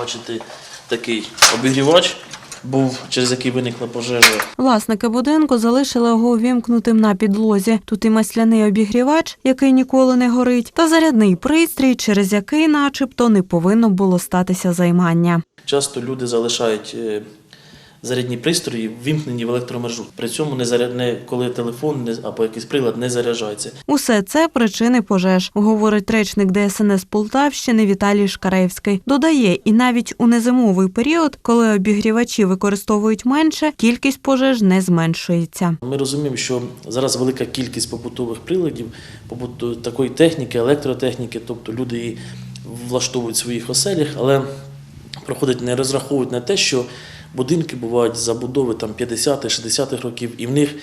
бачите, такий обігрівач був, через який виникла пожежа. Власники будинку залишили його увімкнутим на підлозі. Тут і масляний обігрівач, який ніколи не горить, та зарядний пристрій, через який, начебто, не повинно було статися займання. Часто люди залишають е, зарядні пристрої ввімкнені в електромережу. При цьому не заряд... не, коли телефон не, або якийсь прилад не заряджається. Усе це причини пожеж, говорить речник ДСНС Полтавщини Віталій Шкаревський. Додає, і навіть у незимовий період, коли обігрівачі використовують менше, кількість пожеж не зменшується. Ми розуміємо, що зараз велика кількість побутових приладів, побуту... такої техніки, електротехніки, тобто люди її влаштовують в своїх оселях, але проходить не розраховують на те, що будинки бувають забудови там 50-60-х років, і в них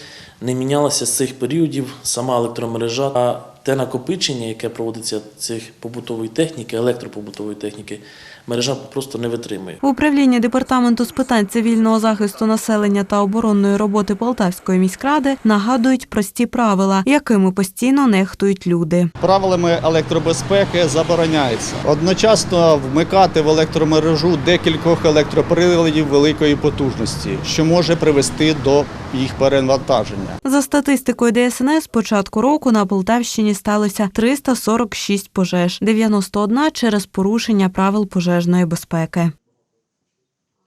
не мінялася з цих періодів сама електромережа. Те накопичення, яке проводиться цих побутової техніки, електропобутової техніки, мережа просто не витримує. В управлінні департаменту з питань цивільного захисту населення та оборонної роботи Полтавської міськради нагадують прості правила, якими постійно нехтують люди. Правилами електробезпеки забороняється одночасно вмикати в електромережу декількох електроприладів великої потужності, що може привести до їх перевантаження. За статистикою ДСНС, з початку року на Полтавщині сталося 346 пожеж, 91 через порушення правил пожежної безпеки.